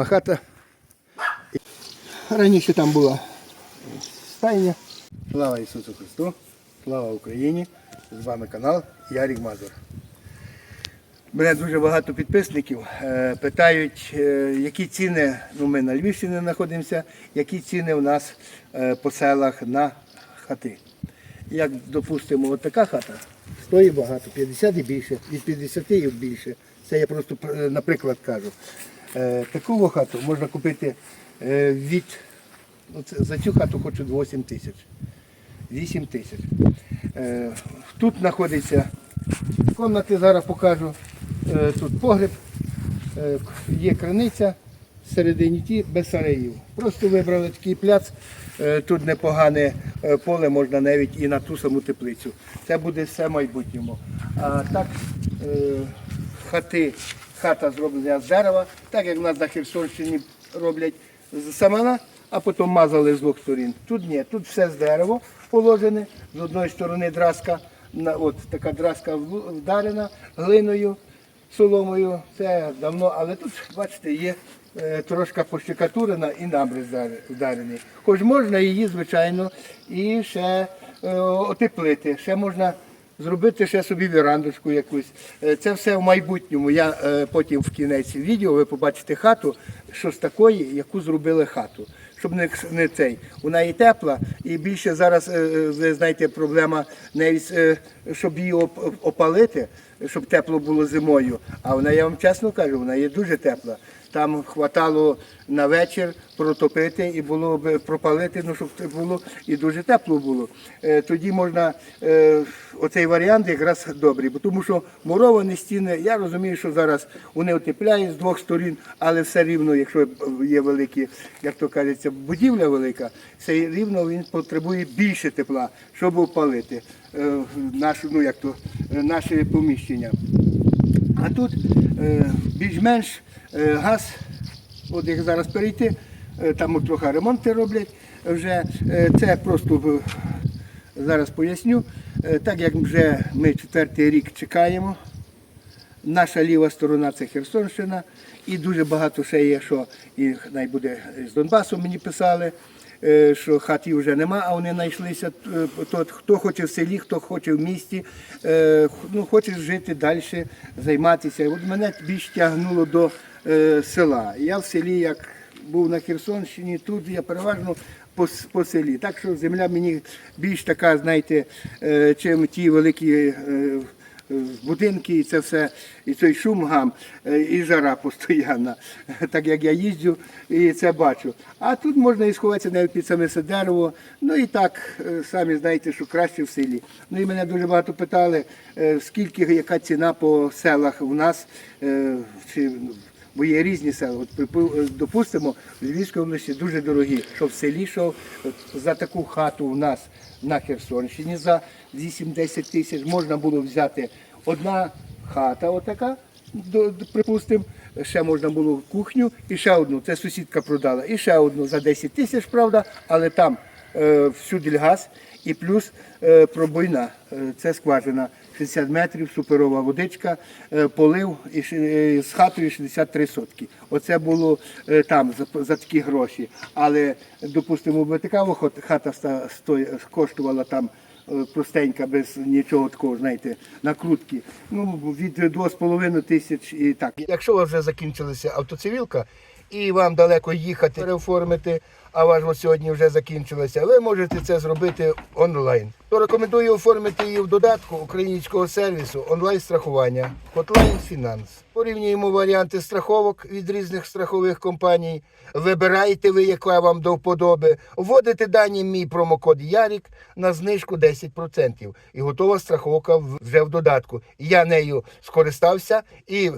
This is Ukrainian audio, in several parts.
Хата. Раніше там була стайня. Слава Ісусу Христу, слава Україні! З вами канал Ярік Мазур. Мене дуже багато підписників е, питають, е, які ціни, ну ми на Львівщині знаходимося, які ціни у нас е, по селах на хати. Як, допустимо, от така хата стоїть багато, 50 і більше, від 50 і більше. Це я просто наприклад кажу. Е, Таку хату можна купити е, від, ну, за цю хату хочу 8 тисяч. 8 тисяч. Е, Тут знаходиться кімнати, зараз покажу. Тут погреб, е, є криниця, всередині ті без сараїв. Просто вибрали такий пляц, тут непогане поле, можна навіть і на ту саму теплицю. Це буде все в майбутньому. А так, хати, хата зроблена з дерева, так як в нас на Херсонщині роблять з самана, а потім мазали з двох сторін. Тут ні, тут все з дерева положене, з одної сторони драска, от така драска вдарена глиною, соломою. Це давно, але тут, бачите, є е, трошки пощекатурена і вдар- вдарений. Хоч можна її, звичайно, і ще е, отеплити, ще можна зробити ще собі вірандочку якусь. Е, Це все в майбутньому. Я е, потім в кінець відео ви побачите хату, що з такої, яку зробили хату. Щоб не, не цей. Вона і тепла, і більше зараз, е, е, ви знаєте, проблема навіть, щоб її опалити, щоб тепло було зимою. А вона, я вам чесно кажу, вона є дуже тепла. Там хватало на вечір протопити і було б пропалити, ну щоб це було і дуже тепло було. Е, Тоді можна е, оцей варіант якраз добрий, бо тому що муровані стіни, я розумію, що зараз вони утепляють з двох сторін, але все рівно, якщо є великі, як то кажеться, будівля велика, все рівно він потребує більше тепла, щоб опалити е, нашу, ну як то, наше поміщення. А тут більш-менш е, газ, от як зараз перейти, е, там трохи ремонти роблять вже. Е, це просто зараз поясню. Е, так як вже ми четвертий рік чекаємо, наша ліва сторона це Херсонщина, і дуже багато ще є, що і най буде з Донбасу мені писали. Е, Що хатів вже нема, а вони знайшлися. е, То, хто хоче в селі, хто хоче в місті, е, ну, хоче жити далі, займатися. От мене більш тягнуло до села. Я в селі, як був на Херсонщині, тут я переважно по, по селі. Так що земля мені більш така, знаєте, чим ті великі. Будинки, і це все, і цей шум гам, е, і жара постійна, так як я їздю і це бачу. А тут можна і сховатися навіть під саме це дерево. Ну і так, е, самі знаєте, що краще в селі. Ну і мене дуже багато питали, е, скільки, яка ціна по селах в нас. чи, Бо є різні села. От, допустимо, в Львівській області дуже дорогі, що в селі, що за таку хату в нас на Херсонщині за 8-10 тисяч можна було взяти одна хата, отака, припустимо, ще можна було кухню і ще одну. Це сусідка продала. І ще одну за 10 тисяч, правда, але там е, всюди газ і плюс е, пробойна. Е, це скважина 60 метрів, суперова водичка, е, полив і е, з хатою 63 сотки. Оце було е, там за, за такі гроші. Але, допустимо, би така хата ста- сто- коштувала там простенька, без нічого такого, знаєте, накрутки. Ну, від 2,5 тисяч і так. Якщо вже закінчилася автоцивілка, і вам далеко їхати, переоформити, а ваш сьогодні вже закінчилася, ви можете це зробити онлайн. То рекомендую оформити її в додатку українського сервісу онлайн-страхування Hotline Finance. Порівнюємо варіанти страховок від різних страхових компаній. Вибираєте ви, яка вам до вподоби, вводите дані мій промокод Ярік на знижку 10%. І готова страховка вже в додатку. Я нею скористався і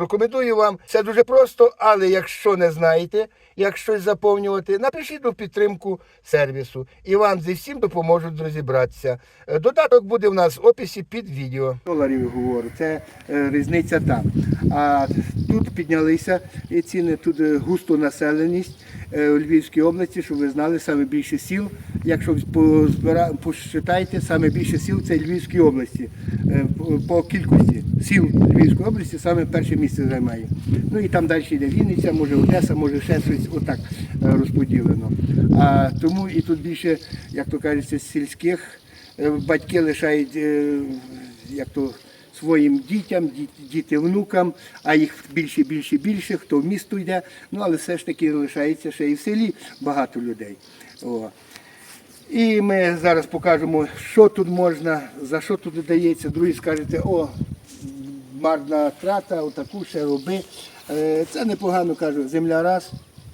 рекомендую вам. Це дуже просто, але якщо не знаєте, як щось заповнювати, напишіть у підтримку сервісу, і вам зі всім допоможуть розібратися. Е, Додаток буде в нас в описі під відео. Доларів говорю, це е, різниця там. А тут піднялися і ціни, тут е, густо населеність у Львівській області, щоб ви знали, саме більше сіл. Якщо посчитайте, саме більше сіл це Львівській області. Е, по кількості сіл Львівської області саме перше місце займає. Ну і там далі йде Вінниця, може Одеса, може ще щось отак е, розподілено. А тому і тут більше, як то кажеться, сільських е, батьки лишають, е, як то своїм дітям, діти внукам, а їх більше, більше, більше, хто в місто йде. Ну але все ж таки лишається ще і в селі багато людей. О. І ми зараз покажемо, що тут можна, за що тут дається. Другі скажете, о, марна трата, отаку ще роби. Е, Це непогано кажу. Земля раз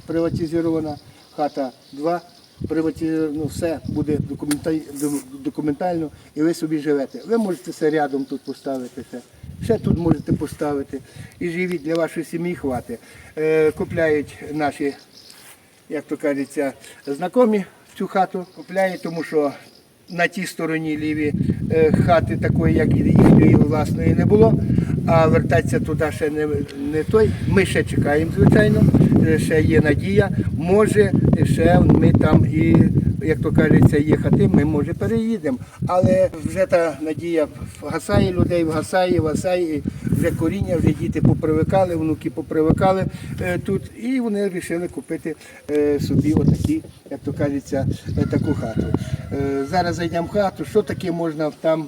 приватизована, хата два. Приватизовано, ну, все буде документально і ви собі живете. Ви можете все рядом тут поставити. Все. Ще тут можете поставити. І живіть для вашої сім'ї хватить. Е, Купляють наші як то кажеться, знайомі цю хату купляє, тому що на тій стороні ліві е, хати такої, як і їхньої власної не було. А вертатися туди ще не, не той. Ми ще чекаємо, звичайно, е, ще є надія. Може, ще ми там і, як то кажеться, є хати, ми може переїдемо. Але вже та надія вгасає людей, вгасає, вгасає. Вже коріння, вже діти попривикали, внуки попривикали е, тут, і вони вирішили купити е, собі отакі, як то кажеться, таку хату. Зараз зайдемо в хату, що таке можна там.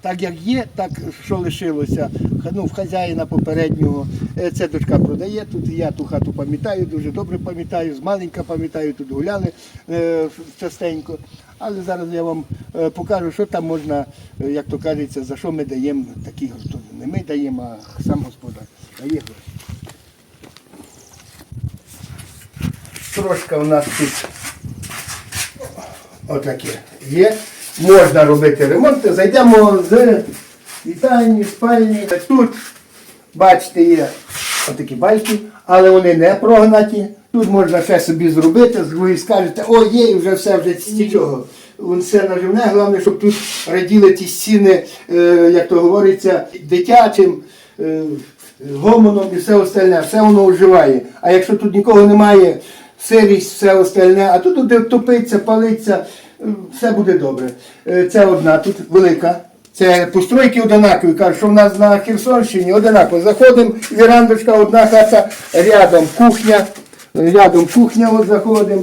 Так як є, так що лишилося ну, в хазяїна попереднього. Е, Це дочка продає. Тут я ту хату пам'ятаю, дуже добре пам'ятаю, з маленька пам'ятаю, тут гуляли е, частенько. Але зараз я вам е, покажу, що там можна, е, як то кажеться, за що ми даємо такі гроші. Не ми даємо, а сам господар дає. Трошка у нас тут отаке є. Можна робити ремонт. Зайдемо з вітальні, спальні. Тут, бачите, є отакі бальки, але вони не прогнаті. Тут можна ще собі зробити, ви скажете, о, є, вже все, вже нічого. Все наживне, головне, щоб тут раділи ті стіни, е, як то говориться, дитячим. е, Гомоном і все остальне, все воно вживає. А якщо тут нікого немає, сирість, все остальне, а тут буде топиться, палиться, все буде добре. Е, Це одна, тут велика. Це постройки однакові. Кажуть, що в нас на Херсонщині однаково. Заходимо, вірандочка, одна хата, рядом кухня, рядом кухня, от заходимо.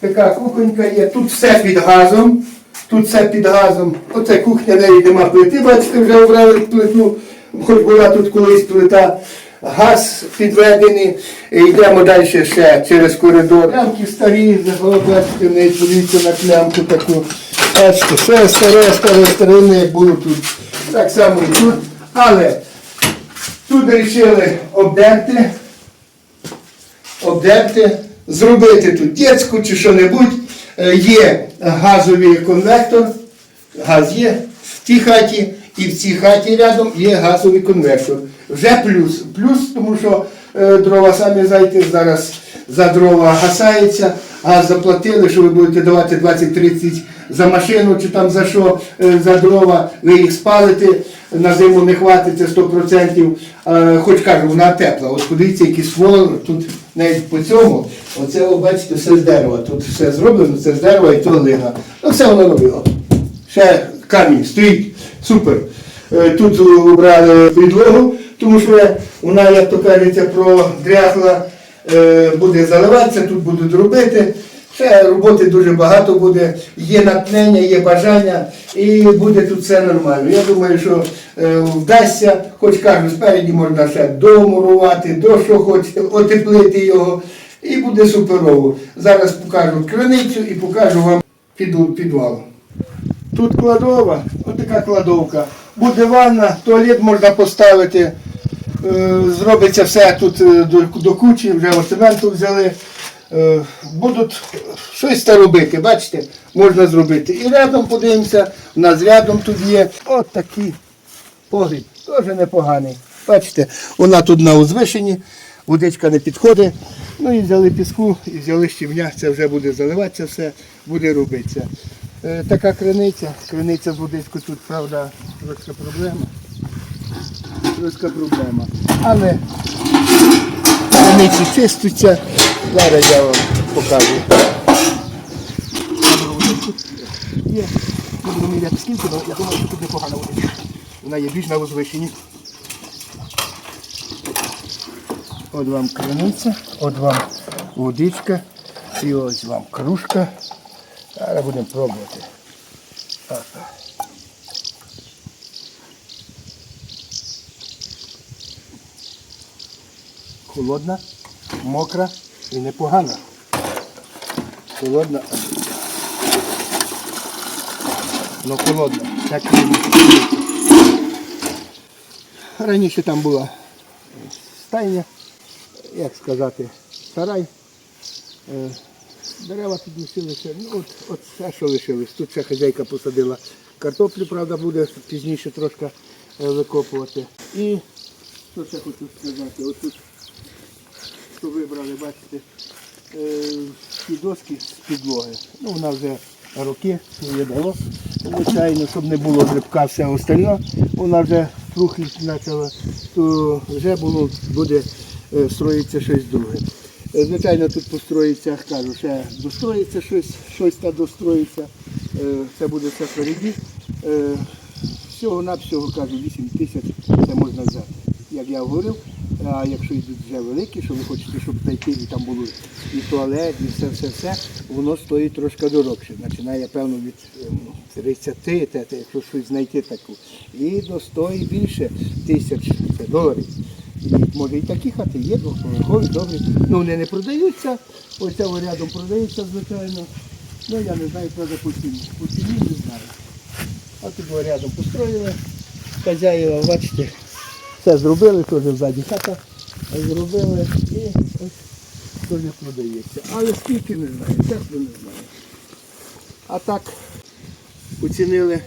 Така кухонька є. Тут все під газом. Тут все під газом. Оце кухня, неї нема плити, бачите, вже обрали плиту. Хоч була тут колись плита. Газ підведений. І Йдемо далі ще через коридор. Клямки старі, бачите, не подивіться на клямку таку. Бачите, все старе, старе, старе, як було тут. Так само і тут. Але тут вирішили обдерти обдерти, зробити тут дітську чи що-небудь. Е, Є газовий конвектор, газ є в тій хаті і в цій хаті рядом є газовий конвектор. Вже плюс. Плюс, тому що е, дрова самі знаєте, зараз за дрова гасається, газ заплатили, що ви будете давати 20-30 за машину чи там за що, е, за дрова, ви їх спалите, на зиму не хватиться 100%. Е, Хоч кажу, вона тепла. От подивіться, який ствол, тут навіть по цьому, оце, бачите, все з дерева. Тут все зроблено, це з дерева і то лига. Ну все воно робило. Ще камінь стоїть, супер. Е, Тут обрали підлогу, тому що вона, як то кажеться, продряхла, е, буде заливатися, тут будуть робити. Ще роботи дуже багато буде, є натхнення, є бажання і буде тут все нормально. Я думаю, що е, вдасться, хоч кажу, спереді можна ще домурувати, до що хочете, отеплити його, і буде суперово. Зараз покажу криницю і покажу вам піду- підвал. Тут кладова, отака кладовка. Буде ванна, туалет можна поставити. Е, Зробиться все тут е, до, кучі, вже цементу взяли. Е, Будуть щось та робити, бачите, можна зробити. І рядом подивимося, у нас рядом тут є от такий погріб, теж непоганий. Бачите, вона тут на узвишенні, водичка не підходить. Ну і взяли піску, і взяли щебня, це вже буде заливатися все, буде робитися. Така криниця, криниця з водичкою тут, правда, трошки проблема. Трошки проблема. Але криниці чистяться. Зараз я вам покажу. Є, ми будемо міряти скільки, але я думаю, що тут непогана водичка. Вона є більш на возвишенні. От вам криниця, от вам водичка, і ось вам кружка. Зараз будемо пробувати. Так. Холодна, мокра і непогана. Холодна. Ну холодна. Так. Раніше там була стайня, як сказати, сарай. Е, Дерева лишилися, ну от, от все, що лишилось. Тут ще хазяйка посадила картоплю, правда, буде пізніше трошки е, викопувати. І що ще хочу сказати, ось тут, що вибрали, бачите, е, ці доски з підлоги. Ну, вона вже роки своє дало. Звичайно, щоб не було грибка, все остальне, вона вже трохи почала, то вже було, буде е, строїтися щось друге. Е, Звичайно, тут построїться, кажу, ще достроїться щось, щось та достроїться. Це буде все впереді. Всього на всього кажу, 8 тисяч це можна взяти. Як я говорив, а якщо йдуть вже великі, що ви хочете, щоб знайти, і там було і туалет, і все, все, все, воно стоїть трошки дорожче. Починає, певно, від ем, 30, те, те, якщо щось знайти таку. І до 100 і більше тисяч доларів. І, може і такі хати є, двохповерхові, добрі. Ну вони не продаються, ось ця рядом продається, звичайно. Ну я не знаю, правда, по ціні. По ціні не знаю. А тут рядом построїли. Хазяїва, бачите, все зробили, теж ззаді хата зробили і ось теж продається. Але скільки не знаю, чесно не знаю. А так оцінили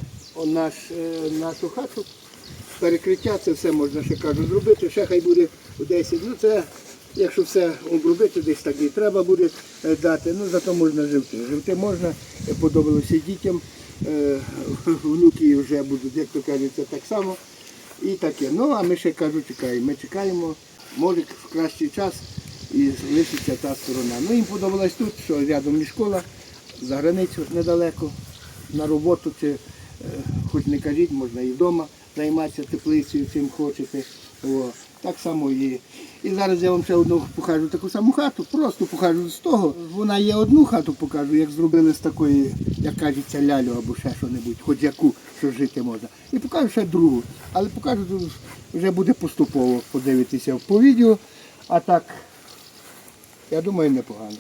наш, е, нашу хату. Перекриття, це все можна ще кажу зробити, ще хай буде у 10. Ну це, якщо все обробити, десь так і треба буде е, дати. Ну зато можна живти. Живти можна, подобалося дітям. Е, Внуки вже будуть, як то кажуть, так само. І таке. Ну а ми ще кажу, чекаємо. Ми чекаємо, може в кращий час і лишиться та сторона. Ну їм подобалось тут, що рядом і школа, за границю недалеко, на роботу чи е, хоч не кажіть, можна і вдома займатися теплицею, чим хочете. О, так само і. І зараз я вам ще одну покажу таку саму хату, просто покажу з того. Вона є одну хату покажу, як зробили з такої, як кажеться, лялю або ще що-небудь, хоч яку, що жити можна. І покажу ще другу. Але покажу вже буде поступово подивитися по відео. А так, я думаю, непогано.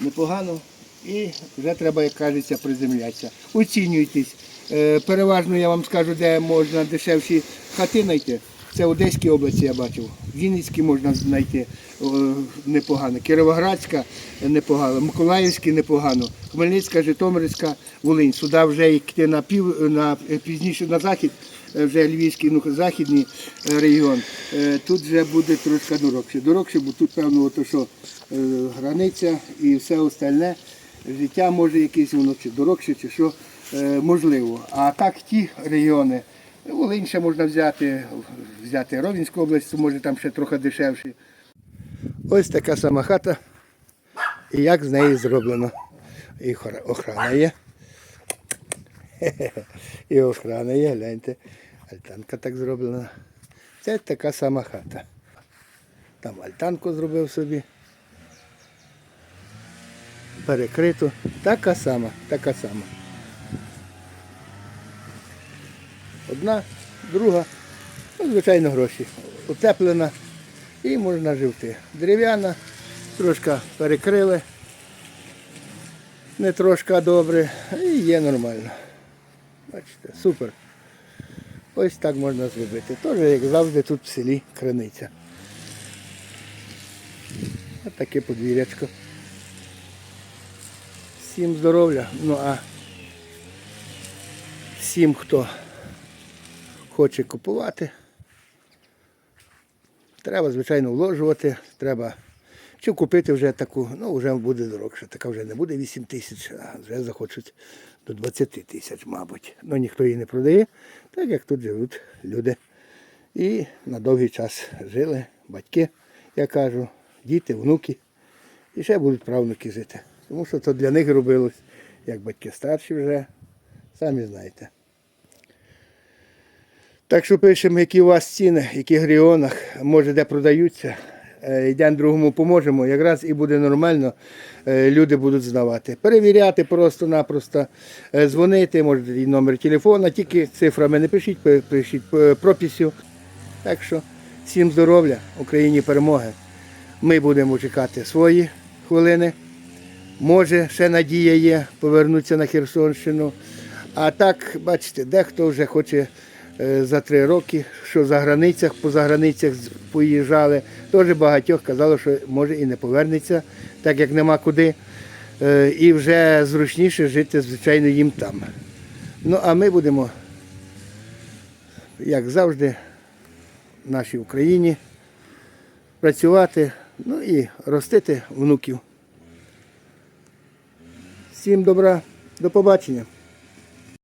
Непогано. І вже треба, як кажеться, приземлятися. Оцінюйтесь. Е, Переважно я вам скажу, де можна дешевші хати знайти. Це в Одеській області я бачив. В можна знайти непогано. Кіровоградська е, непогано, Миколаївська непогано, Хмельницька, Житомирська, Волинь. Сюди вже йти на пів на е, пізніше на захід, е, вже Львівський, ну західний регіон. Тут вже буде трошки дорогше. Дорогше, бо тут певно, ото, що границя і все остальне. Життя може якесь воно чи дорогше, чи що можливо. А так ті регіони, Волинь ще можна взяти, взяти Ровенську область, може там ще трохи дешевше. Ось така сама хата. І як з неї зроблено. І охрана є. І охрана є, гляньте. Альтанка так зроблена. Це така сама хата. Там альтанку зробив собі. Перекрито. Така сама, така сама. Одна, друга, звичайно, гроші. Утеплена і можна живти. Дерев'яна, трошки перекрили. Не трошки добре, і є нормально. Бачите, супер. Ось так можна зробити. Теж, як завжди, тут в селі криниця. Ось таке подвір'ячко. Всім здоров'я. Ну а всім, хто хоче купувати, треба, звичайно, вложувати, треба чи купити вже таку, ну вже буде дорогше, така вже не буде 8 тисяч, а вже захочуть до 20 тисяч, мабуть. Ну ніхто її не продає, так як тут живуть люди. І на довгий час жили батьки, я кажу, діти, внуки. І ще будуть правнуки жити. Тому що то для них робилось, як батьки старші вже, самі знаєте. Так що пишемо, які у вас ціни, в яких регіонах, може де продаються. Е, Йдемо другому поможемо. Якраз і буде нормально, е, люди будуть здавати. Перевіряти просто-напросто, е, дзвонити, можете і номер телефона, тільки цифрами не пишіть, пишіть прописю. Так що всім здоров'я, Україні перемоги. Ми будемо чекати свої хвилини. Може, ще надія є повернутися на Херсонщину. А так, бачите, дехто вже хоче за три роки, що за границях, по заграницях поїжджали. Теж багатьох казали, що може і не повернеться, так як нема куди. Е, І вже зручніше жити, звичайно, їм там. Ну, а ми будемо, як завжди, в нашій Україні працювати, ну і ростити внуків. Всім добра, до побачення.